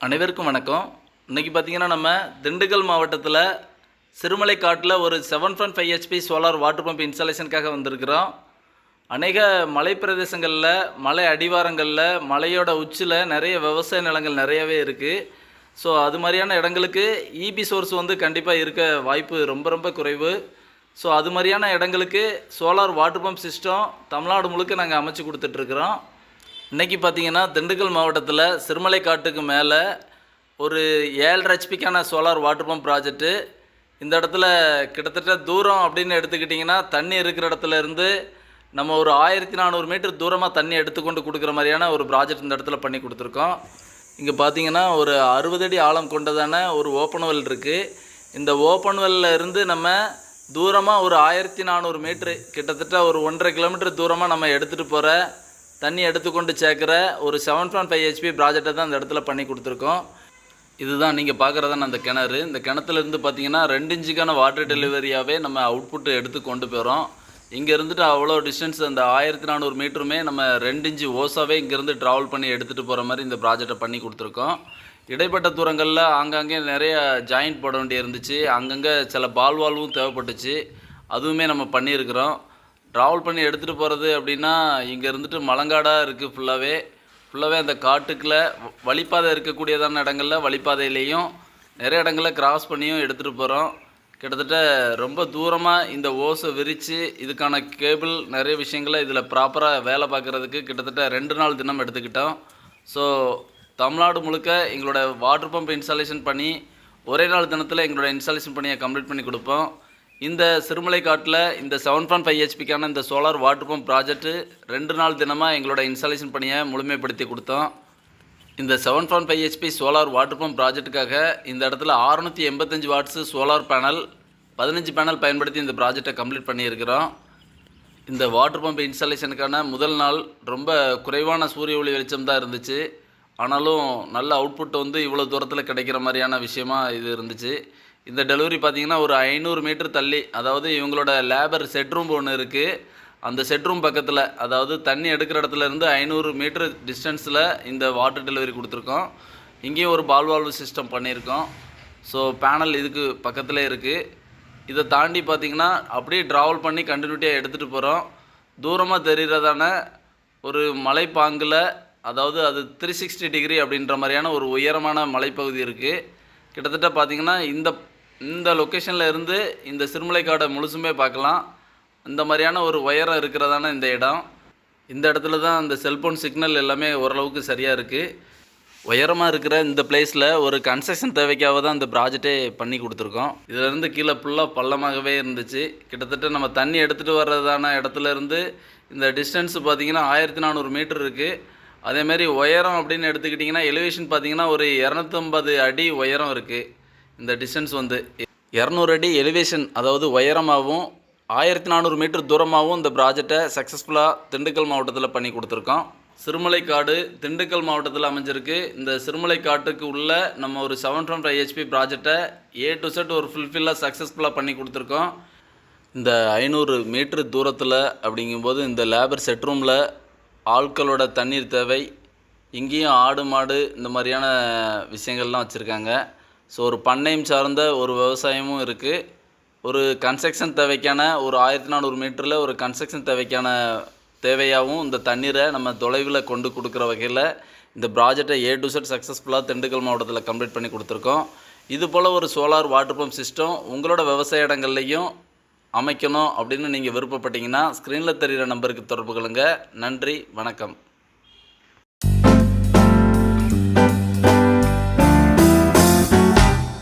அனைவருக்கும் வணக்கம். இன்றைக்கி பார்த்தீங்கன்னா நம்ம திண்டுக்கல் மாவட்டத்தில் சிறுமலை காட்டில் ஒரு seven point five HP solar water pump இன்ஸ்டாலேஷனுக்காக வந்திருக்கிறோம். அநேக மலை பிரதேசங்களில் மலை அடிவாரங்களில் மலையோட உச்சியில் நிறைய விவசாய நிலங்கள் நிறையவே இருக்குது ஸோ அது மாதிரியான இடங்களுக்கு இபி சோர்ஸ் வந்து கண்டிப்பாக இருக்க வாய்ப்பு ரொம்ப ரொம்ப குறைவு. ஸோ அது மாதிரியான இடங்களுக்கு solar water pump system Tamil Nadu முழுக்க நாங்கள் அமைச்சு கொடுத்துட்ருக்குறோம் இன்றைக்கி பார்த்தீங்கன்னா திண்டுக்கல் மாவட்டத்தில் சிறுமலை காட்டுக்கு மேலே ஒரு ஏழரை ஹெச்பிக்கான சோலார் வாட்டர் பம்ப் ப்ராஜெக்ட்டு இந்த இடத்துல கிட்டத்தட்ட தூரம் அப்படின்னு எடுத்துக்கிட்டிங்கன்னா தண்ணி இருக்கிற இடத்துல இருந்து நம்ம ஒரு ஆயிரத்தி நானூறு மீட்டர் தூரமாக தண்ணி எடுத்துக்கொண்டு கொடுக்குற மாதிரியான ஒரு ப்ராஜெக்ட் இந்த இடத்துல பண்ணி கொடுத்துருக்கோம். இங்கே பார்த்தீங்கன்னா ஒரு அறுபது அடி ஆழம் கொண்டதான ஒரு ஓப்பன் வெல் இருக்குது இந்த ஓப்பன் வெல்ல இருந்து நம்ம தூரமாக ஒரு ஆயிரத்தி நானூறு மீட்ரு கிட்டத்தட்ட ஒரு ஒன்றரை கிலோமீட்டர் தூரமாக நம்ம எடுத்துகிட்டு போகிற தண்ணி எடுத்துக்கொண்டு சேர்க்குற ஒரு செவன் பாயிண்ட் ஃபைவ் ஹெச்பி ப்ராஜெக்டை தான் இந்த இடத்துல பண்ணி கொடுத்துருக்கோம். இதுதான் நீங்கள் பார்க்குறதான அந்த கிணறு. இந்த கிணத்துலேருந்து பார்த்தீங்கன்னா ரெண்டு இன்ச்சுக்கான வாட்டர் டெலிவரியாகவே நம்ம அவுட்புட் எடுத்து கொண்டு போகிறோம் இங்கே இருந்துட்டு அவ்வளோ டிஸ்டன்ஸ் அந்த ஆயிரத்தி நானூறு மீட்டருமே நம்ம ரெண்டு இன்ச்சு ஓஸாகவே இங்கேருந்து ட்ராவல் பண்ணி எடுத்துகிட்டு போகிற மாதிரி இந்த ப்ராஜெக்டை பண்ணி கொடுத்துருக்கோம். இடைப்பட்ட தூரங்களில் ஆங்காங்கே நிறைய ஜாயிண்ட் போட வேண்டியிருந்துச்சு. அங்கங்கே சில பால்வால்வும் தேவைப்பட்டுச்சு. அதுவுமே நம்ம பண்ணியிருக்கிறோம். ட்ராவல் பண்ணி எடுத்துகிட்டு போகிறது அப்படின்னா இங்கே இருந்துட்டு மலங்காடாக இருக்குது ஃபுல்லாகவே ஃபுல்லாகவே அந்த காட்டுக்குள்ளே வ- வழிப்பாதை இருக்கக்கூடியதான இடங்களில் வழிப்பாதையிலையும் நிறைய இடங்களில் கிராஸ் பண்ணியும் எடுத்துகிட்டு போகிறோம் கிட்டத்தட்ட ரொம்ப தூரமாக இந்த ஓஸை விரித்து இதுக்கான கேபிள் நிறைய விஷயங்களை இதில் ப்ராப்பராக வேலை பார்க்குறதுக்கு கிட்டத்தட்ட ரெண்டு நாள் தினம் எடுத்துக்கிட்டோம். ஸோ தமிழ்நாடு முழுக்க எங்களோட வாட்டர் பம்ப் இன்ஸ்டாலேஷன் பண்ணி ஒரே நாள் தினத்தில் எங்களோட இன்ஸ்டாலேஷன் பணியை கம்ப்ளீட் பண்ணி கொடுப்போம். இந்த சிறுமலை காட்டில் இந்த செவன் பாயிண்ட் ஃபைவ் ஹெச்பிக்கான இந்த சோலார் வாட்டர் பம்ப் ப்ராஜெக்ட்டு ரெண்டு நாள் தினமாக எங்களோட இன்ஸ்டாலேஷன் பணியை முழுமைப்படுத்தி கொடுத்தோம். இந்த seven point five HP solar water pump ப்ராஜெக்ட்டுக்காக இந்த இடத்துல அறுநூற்றி எண்பத்தஞ்சு வாட்ஸு சோலார் பேனல் பதினஞ்சு பேனல் பயன்படுத்தி இந்த ப்ராஜெக்டை கம்ப்ளீட் பண்ணியிருக்கிறோம். இந்த வாட்டர் பம்ப் இன்ஸ்டாலேஷனுக்கான முதல் நாள் ரொம்ப குறைவான சூரிய ஒளி வெளிச்சம் தான் இருந்துச்சு. ஆனாலும் நல்ல அவுட்புட் வந்து இவ்வளோ தூரத்தில் கிடைக்கிற மாதிரியான விஷயமா இது இருந்துச்சு. இந்த டெலிவரி பார்த்தீங்கன்னா ஒரு ஐநூறு மீட்டர் தள்ளி அதாவது இவங்களோட லேபர் செட்ரூம் ஒன்று இருக்குது அந்த செட்ரூம் பக்கத்தில் அதாவது தண்ணி எடுக்கிற இடத்துல இருந்து ஐநூறு மீட்டர் டிஸ்டன்ஸில் இந்த வாட்டர் டெலிவரி கொடுத்துருக்கோம். இங்கேயும் ஒரு பால்வால்வு சிஸ்டம் பண்ணியிருக்கோம். ஸோ பேனல் இதுக்கு பக்கத்தில் இருக்குது இதை தாண்டி பார்த்தீங்கன்னா அப்படியே ட்ராவல் பண்ணி கண்டினியூட்டியாக எடுத்துகிட்டு போகிறோம் தூரமாக தெரிகிறதான ஒரு மலைப்பாங்கில் அதாவது அது த்ரீ சிக்ஸ்டி டிகிரி அப்படின்ற மாதிரியான ஒரு உயரமான மலைப்பகுதி இருக்குது கிட்டத்தட்ட பார்த்திங்கன்னா இந்த இந்த லொக்கேஷனில் இருந்து இந்த சிறுமலைக்காடை முழுசுமே பார்க்கலாம். இந்த மாதிரியான ஒரு உயரம் இருக்கிறதான இந்த இடம். இந்த இடத்துல தான் இந்த செல்ஃபோன் சிக்னல் எல்லாமே ஓரளவுக்கு சரியாக இருக்குது உயரமாக இருக்கிற இந்த பிளேஸில் ஒரு கன்ஸ்ட்ரக்ஷன் தேவைக்காக தான் இந்த ப்ராஜெக்டே பண்ணி கொடுத்துருக்கோம். இதிலேருந்து கீழே ஃபுல்லாக பள்ளமாகவே இருந்துச்சு. கிட்டத்தட்ட நம்ம தண்ணி எடுத்துகிட்டு வர்றதான இடத்துலேருந்து இந்த டிஸ்டன்ஸ் பார்த்தீங்கன்னா ஆயிரத்தி நானூறு மீட்டர் இருக்குது அதேமாரி உயரம் அப்படின்னு எடுத்துக்கிட்டிங்கன்னா எலிவேஷன் பார்த்தீங்கன்னா ஒரு இரநூத்தம்பது அடி உயரம் இருக்குது இந்த டிஸ்டன்ஸ் வந்து இரநூறு அடி எலிவேஷன் அதாவது உயரமாகவும் ஆயிரத்தி நானூறு மீட்டர் தூரமாகவும் இந்த ப்ராஜெக்டை சக்ஸஸ்ஃபுல்லாக திண்டுக்கல் மாவட்டத்தில் பண்ணி கொடுத்துருக்கோம். சிறுமலைக்காடு திண்டுக்கல் மாவட்டத்தில் அமைஞ்சிருக்கு. இந்த சிறுமலை காட்டுக்கு உள்ள நம்ம ஒரு செவன் பாயிண்ட் ஃபைவ் ஹெச்பி ப்ராஜெக்டை ஏ டு செட் ஒரு ஃபுல்ஃபில்லாக சக்ஸஸ்ஃபுல்லாக பண்ணி கொடுத்துருக்கோம். இந்த ஐநூறு மீட்ரு தூரத்தில் அப்படிங்கும்போது இந்த லேபர் செட்ரூமில் ஆட்களோட தண்ணீர் தேவை. இங்கேயும் ஆடு மாடு இந்த மாதிரியான விஷயங்கள்லாம் வச்சுருக்காங்க. ஸோ ஒரு பண்ணையம் சார்ந்த ஒரு விவசாயமும் இருக்குது ஒரு கன்ஸ்ட்ரக்ஷன் தேவைக்கான ஒரு ஆயிரத்தி நானூறு மீட்டரில் ஒரு கன்ஸ்ட்ரக்ஷன் தேவைக்கான தேவையாகவும் இந்த தண்ணீரை நம்ம தொலைவில் கொண்டு கொடுக்குற வகையில் இந்த ப்ராஜெக்டை ஏ டு செட் சக்ஸஸ்ஃபுல்லாக திண்டுக்கல் மாவட்டத்தில் கம்ப்ளீட் பண்ணி கொடுத்துருக்கோம். இது போல் ஒரு சோலார் வாட்டர் பம்ப் சிஸ்டம் உங்களோட விவசாய இடங்கள்லையும் அமைக்கணும் அப்படின்னு நீங்கள் விருப்பப்பட்டீங்கன்னா ஸ்க்ரீனில் தெரிகிற நம்பருக்கு தொடர்பு கொள்ளுங்கள் நன்றி வணக்கம்.